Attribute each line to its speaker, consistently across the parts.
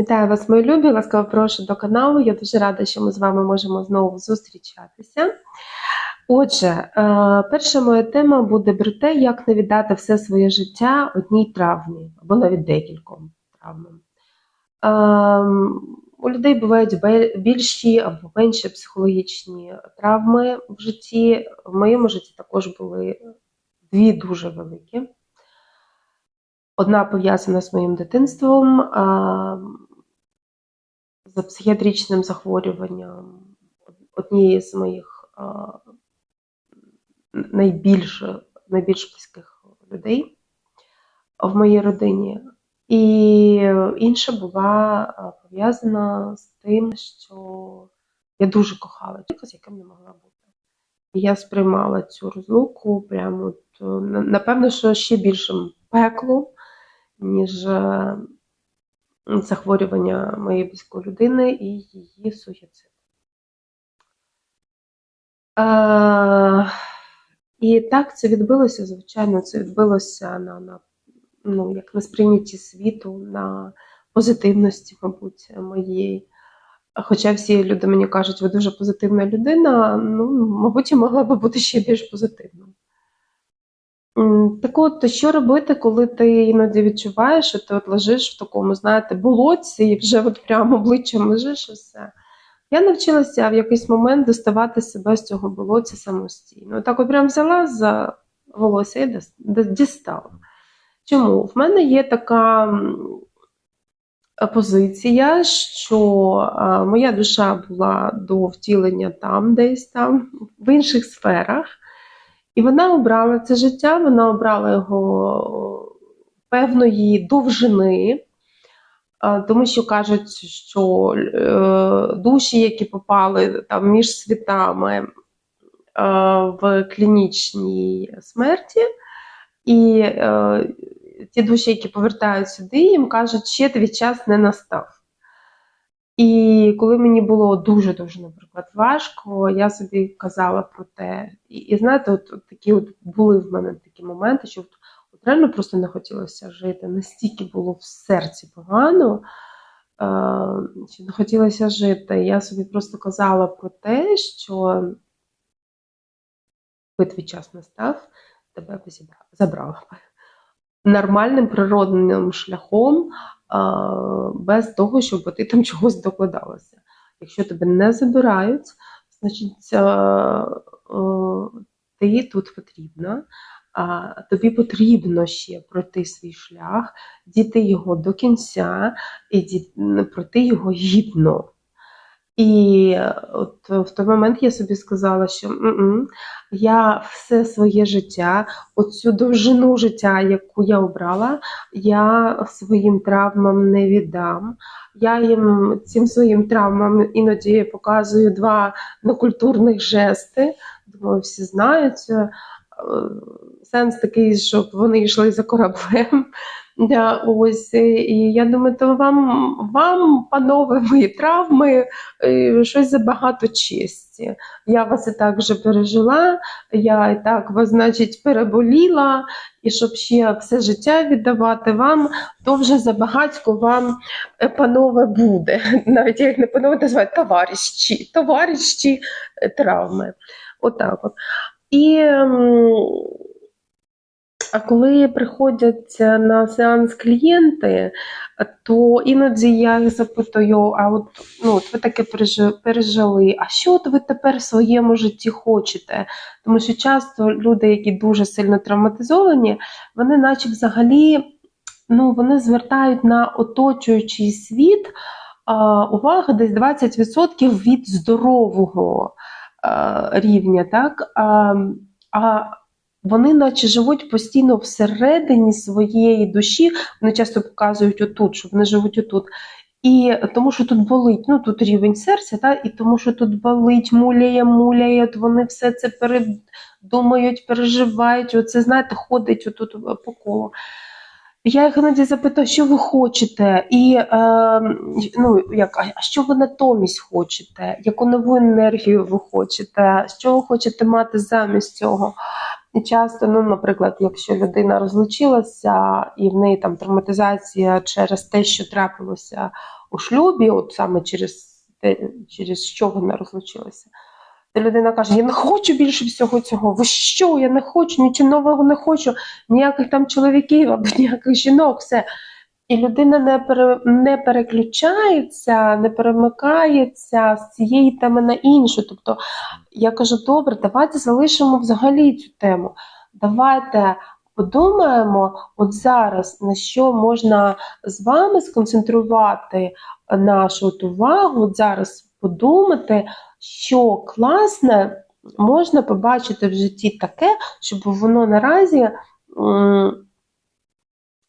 Speaker 1: Вітаю вас, мої любі! Ласкаво прошу до каналу. Я дуже рада, що ми з вами можемо знову зустрічатися. Отже, е, перша моя тема буде про те, як не віддати все своє життя одній травмі або навіть декільком травмам. Ем, У людей бувають більші або менші психологічні травми в житті. В моєму житті також були дві дуже великі. Одна пов'язана з моїм дитинством, а, з психіатричним захворюванням однієї з моїх найбільш, найбільш близьких людей в моїй родині. І інша була пов'язана з тим, що я дуже кохала чоловіка, з яким не могла бути. І я сприймала цю розлуку прямо, от, напевно, що ще більшим пеклом, ніж захворювання моєї близької людини і її суїцид. Е, і так це відбилося, звичайно, це відбилося на, на ну, як на сприйнятті світу, на позитивності, мабуть, моєї. Хоча всі люди мені кажуть, ви дуже позитивна людина, ну, мабуть, я могла би бути ще більш позитивною. Так от, що робити, коли ти іноді відчуваєш, що ти от лежиш в такому, знаєте, болотці і вже от прямо обличчям лежиш і все. Я навчилася в якийсь момент доставати себе з цього болотця самостійно. Так от прям взяла за волосся і дістала. Чому? В мене є така позиція, що моя душа була до втілення там, десь там, в інших сферах. І вона обрала це життя, вона обрала його певної довжини, тому що кажуть, що е, душі, які попали там між світами е, в клінічній смерті, і е, ті душі, які повертають сюди, їм кажуть, ще твій час не настав. І коли мені було дуже-дуже, наприклад, важко, я собі казала про те. І, і знаєте, от, от такі от були в мене такі моменти, що от, от реально просто не хотілося жити. Настільки було в серці погано, е, що не хотілося жити. Я собі просто казала про те, що твій час настав, тебе забрала нормальним природним шляхом, без того, щоб ти там чогось докладалася. Якщо тебе не забирають, значить ти тут потрібна, тобі потрібно ще пройти свій шлях, дійти його до кінця і пройти його гідно. І от в той момент я собі сказала, що «М-м, я все своє життя, оцю довжину життя, яку я обрала, я своїм травмам не віддам. Я їм цим своїм травмам іноді показую два некультурних жести. Думаю, всі знають. Е, Сенс такий, щоб вони йшли за кораблем. Ось, і я думаю, то вам, вам, панове, мої травми, е, щось забагато честі. Я вас і так вже пережила, я і так вас, значить, переболіла, і щоб ще все життя віддавати вам, то вже забагатько вам, е, панове, буде. Навіть я їх не панове називаю товариші, товариші е, травми. Отак от. І ем, а коли приходять на сеанс клієнти, то іноді я їх запитую: а от, ну, от ви таке пережили, а що от ви тепер в своєму житті хочете? Тому що часто люди, які дуже сильно травматизовані, вони, наче взагалі, ну, вони звертають на оточуючий світ а, увагу десь 20% від здорового а, рівня, так? А, а вони наче живуть постійно всередині своєї душі. Вони часто показують отут, що вони живуть отут. І тому, що тут болить, ну тут рівень серця, та, і тому, що тут болить, муляє, муляє, от вони все це передумають, переживають. Оце, знаєте, ходить отут по колу. Я їх іноді запитаю, що ви хочете, і е, ну, як, а- що ви натомість хочете, яку нову енергію ви хочете, що ви хочете мати замість цього. І часто, ну, наприклад, якщо людина розлучилася і в неї там травматизація через те, що трапилося у шлюбі, от саме через те, через що вона розлучилася. То людина каже: Я не хочу більше всього цього. Ви що? Я не хочу, нічого нового не хочу, ніяких там чоловіків або ніяких жінок, все. І людина не пере, не переключається, не перемикається з цієї теми на іншу. Тобто я кажу: добре, давайте залишимо взагалі цю тему. Давайте подумаємо, от зараз на що можна з вами сконцентрувати нашу от увагу, от зараз подумати, що класне можна побачити в житті таке, щоб воно наразі.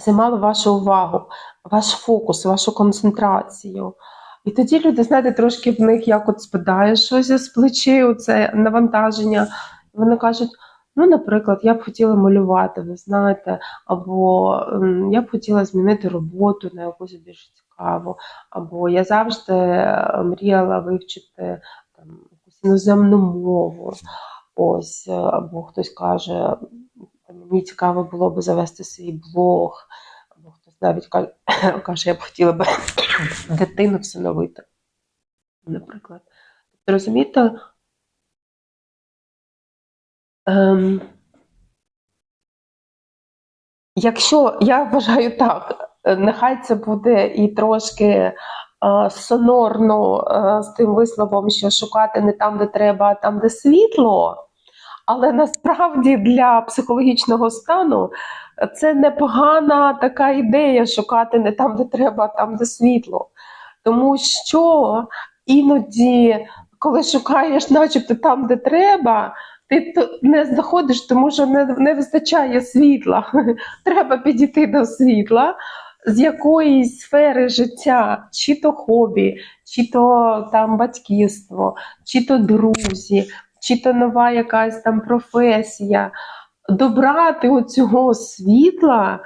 Speaker 1: Займало вашу увагу, ваш фокус, вашу концентрацію. І тоді люди, знаєте, трошки в них як от спадає щось з плечей, це навантаження. Вони кажуть: ну, наприклад, я б хотіла малювати, ви знаєте, або я б хотіла змінити роботу на якусь більш цікаву, або я завжди е, мріяла вивчити там, якусь іноземну мову. Ось, або хтось каже, мені цікаво було б завести свій блог, або хтось навіть каже, я б хотіла б дитину всиновити, наприклад. Тобто, розумієте, ем, якщо я вважаю так, нехай це буде і трошки е, сонорно е, з тим висловом, що шукати не там, де треба, а там, де світло. Але насправді для психологічного стану це непогана така ідея шукати не там, де треба, а там, де світло. Тому що іноді, коли шукаєш, начебто там, де треба, ти не знаходиш, тому що не, не вистачає світла. Треба підійти до світла з якоїсь сфери життя, чи то хобі, чи то там батьківство, чи то друзі, чи то нова якась там професія, добрати оцього світла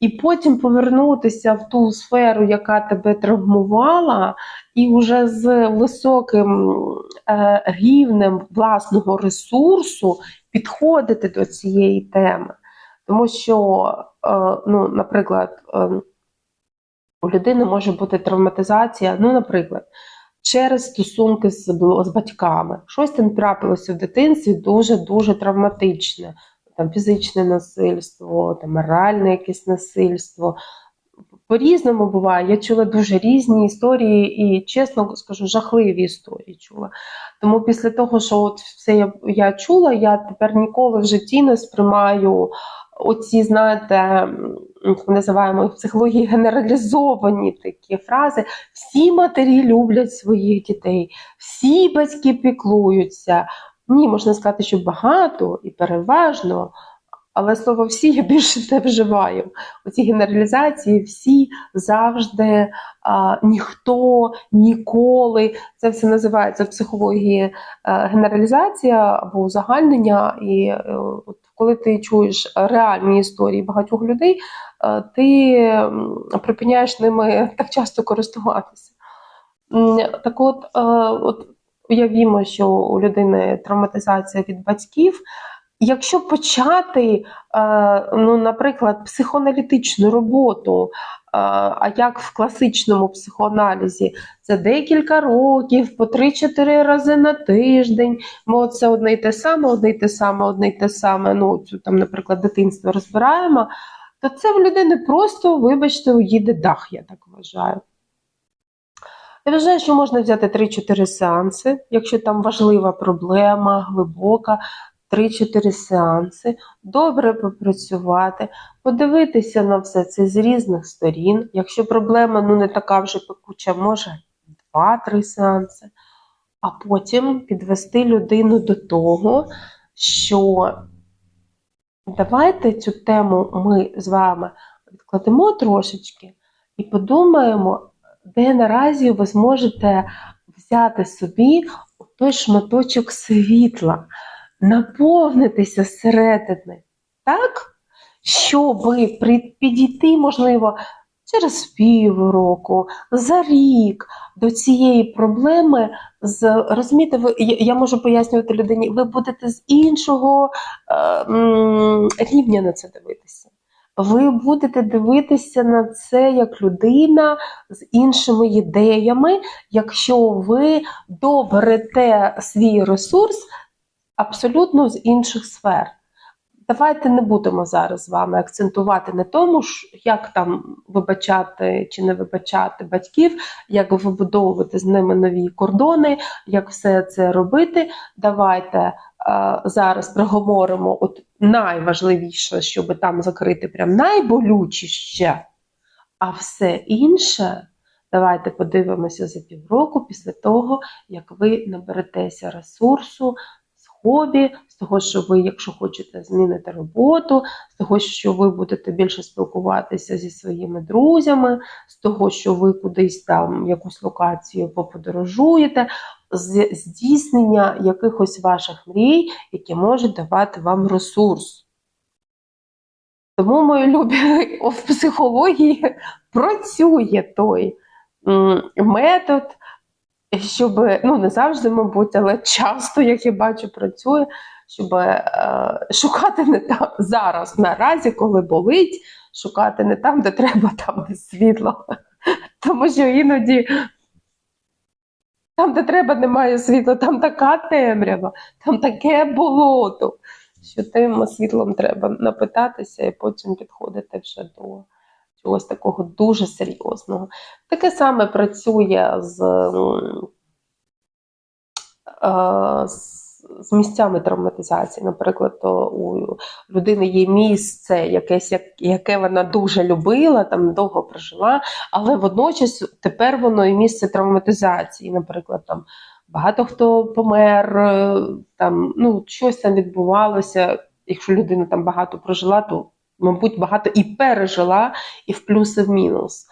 Speaker 1: і потім повернутися в ту сферу, яка тебе травмувала, і вже з високим е, рівнем власного ресурсу підходити до цієї теми. Тому що, е, ну, наприклад, е, у людини може бути травматизація, ну, наприклад, через стосунки з, з батьками. Щось там трапилося в дитинстві дуже-дуже травматичне. Там фізичне насильство, там моральне якесь насильство. По-різному буває. Я чула дуже різні історії і, чесно скажу, жахливі історії чула. Тому після того, що от все я, я чула, я тепер ніколи в житті не сприймаю оці, знаєте, ми називаємо в психології генералізовані такі фрази. Всі матері люблять своїх дітей, всі батьки піклуються. Ні, можна сказати, що багато і переважно, але слово всі я більше не вживаю. Оці генералізації всі завжди, а, ніхто, ніколи. Це все називається в психології е, генералізація або узагальнення. І е, от коли ти чуєш реальні історії багатьох людей, е, ти припиняєш ними так часто користуватися. Так от, от уявімо, що у людини травматизація від батьків. Якщо почати, е, ну, наприклад, психоаналітичну роботу, е, а як в класичному психоаналізі, це декілька років, по 3-4 рази на тиждень. Ми це одне й те саме, одне й те саме, одне й те саме. Ну, цю там, наприклад, дитинство розбираємо, то це в людини просто, вибачте, уїде дах, я так вважаю. Я вважаю, що можна взяти 3-4 сеанси, якщо там важлива проблема, глибока, 3-4 сеанси, добре попрацювати, подивитися на все це з різних сторін. Якщо проблема ну, не така вже пекуча, може 2-3 сеанси, а потім підвести людину до того, що давайте цю тему ми з вами відкладемо трошечки і подумаємо, де наразі ви зможете взяти собі той шматочок світла, наповнитися зсередини, так? Щоб підійти, можливо, через півроку, за рік до цієї проблеми з розумієте, ви я, можу пояснювати людині, ви будете з іншого е, рівня на це дивитися. Ви будете дивитися на це як людина з іншими ідеями, якщо ви доберете свій ресурс абсолютно з інших сфер. Давайте не будемо зараз з вами акцентувати на тому, як там вибачати чи не вибачати батьків, як вибудовувати з ними нові кордони, як все це робити. Давайте е, зараз проговоримо от найважливіше, щоб там закрити прям найболючіше, а все інше. Давайте подивимося за півроку після того, як ви наберетеся ресурсу хобі, з того, що ви, якщо хочете змінити роботу, з того, що ви будете більше спілкуватися зі своїми друзями, з того, що ви кудись там якусь локацію поподорожуєте, з здійснення якихось ваших мрій, які можуть давати вам ресурс. Тому, мої любі, в психології працює той метод, щоб ну не завжди, мабуть, але часто, як я бачу, працює, щоб е, шукати не там зараз, наразі, коли болить, шукати не там, де треба, там, світло. Тому що іноді там, де треба, немає світла, там така темрява, там таке болото, що тим світлом треба напитатися і потім підходити вже до чогось такого дуже серйозного. Таке саме працює з, е, з, з місцями травматизації. Наприклад, то у людини є місце, якесь, яке вона дуже любила, там довго прожила, але водночас тепер воно і місце травматизації. Наприклад, там багато хто помер, е, там ну щось там відбувалося. Якщо людина там багато прожила, то мабуть багато і пережила, і в плюс, і в мінус.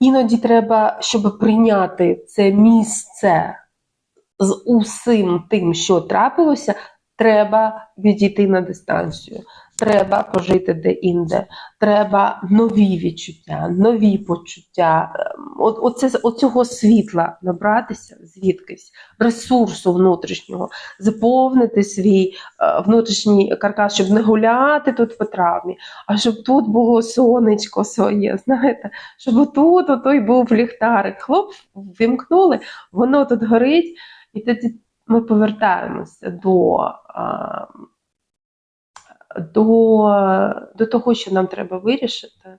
Speaker 1: Іноді треба, щоб прийняти це місце з усім тим, що трапилося, треба відійти на дистанцію. Треба пожити де-інде, треба нові відчуття, нові почуття. Ем, От, оце, оцього світла набратися звідкись, ресурсу внутрішнього, заповнити свій е, внутрішній каркас, щоб не гуляти тут по травмі, а щоб тут було сонечко своє, знаєте, щоб отут отой був ліхтарик. Хлоп, вимкнули, воно тут горить, і тоді ми повертаємося до, а, до, до того, що нам треба вирішити,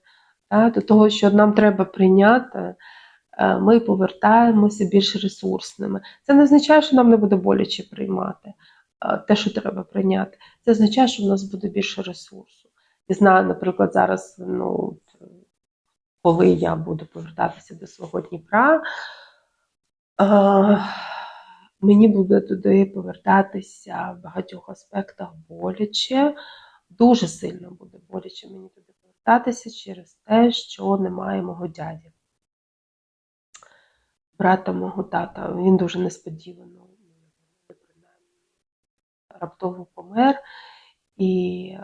Speaker 1: та, до того, що нам треба прийняти. е, Ми повертаємося більш ресурсними. Це не означає, що нам не буде боляче приймати е, те, що треба прийняти. Це означає, що в нас буде більше ресурсу. Я знаю, наприклад, зараз, ну, коли я буду повертатися до свого Дніпра, е, мені буде туди повертатися в багатьох аспектах боляче. Дуже сильно буде боляче мені туди повертатися через те, що немає мого дяді. Брата мого тата. Він дуже несподівано раптово помер. І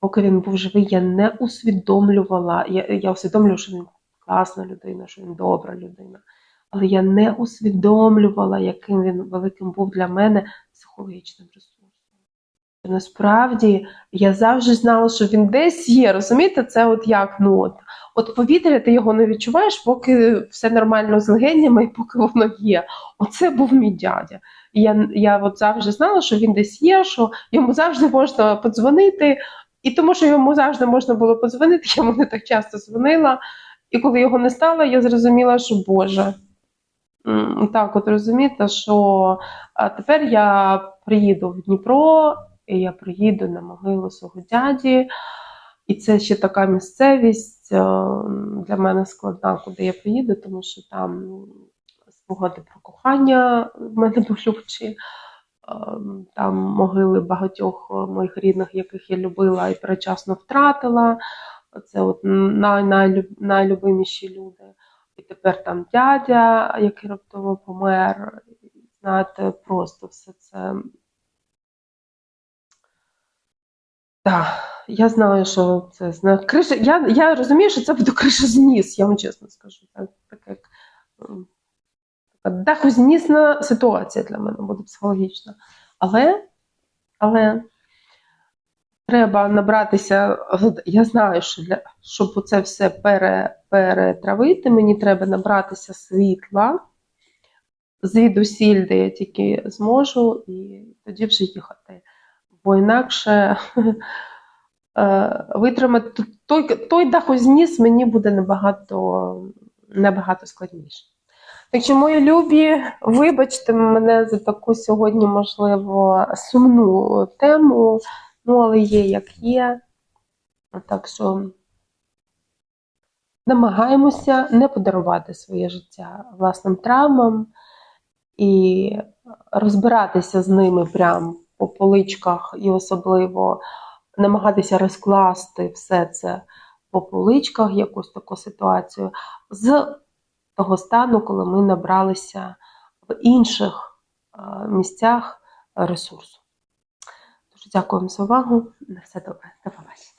Speaker 1: поки він був живий, я не усвідомлювала. Я, я усвідомлювала, що він класна людина, що він добра людина. Але я не усвідомлювала, яким він великим був для мене психологічним ресурсом. Насправді я завжди знала, що він десь є. Розумієте, це от як ну от, от повітря, ти його не відчуваєш, поки все нормально з легенями, і поки воно є. Оце був мій дядя. І я, я от завжди знала, що він десь є, що йому завжди можна подзвонити. І тому, що йому завжди можна було подзвонити, я йому не так часто дзвонила. І коли його не стало, я зрозуміла, що Боже. Так, от розумієте, що тепер я приїду в Дніпро, і я приїду на могилу свого дяді. І це ще така місцевість для мене складна, куди я приїду, тому що там спогади про кохання в мене болючі. Там могили багатьох моїх рідних, яких я любила і перечасно втратила. Це от най, найлюб, найлюбиміші люди. І тепер там дядя, який раптово помер. Знаєте, просто все це Так, я знаю, що це зна... криша. Я, я розумію, що це буде криша зніс, я вам чесно скажу. Так, так дахознісна ситуація для мене буде психологічна. Але, але треба набратися. Я знаю, що для щоб це все пере, перетравити, мені треба набратися світла звідусіль, де я тільки зможу, і тоді вже їхати. Бо інакше е, витримати той, той дахозніс мені буде набагато, набагато складніше. Так що, мої любі, вибачте мене за таку сьогодні, можливо, сумну тему, ну, але є як є. Так що намагаємося не подарувати своє життя власним травмам і розбиратися з ними прямо по поличках, і особливо намагатися розкласти все це по поличках, якусь таку ситуацію, з того стану, коли ми набралися в інших е, місцях ресурсу. Вам за увагу. На все добре. До побачення.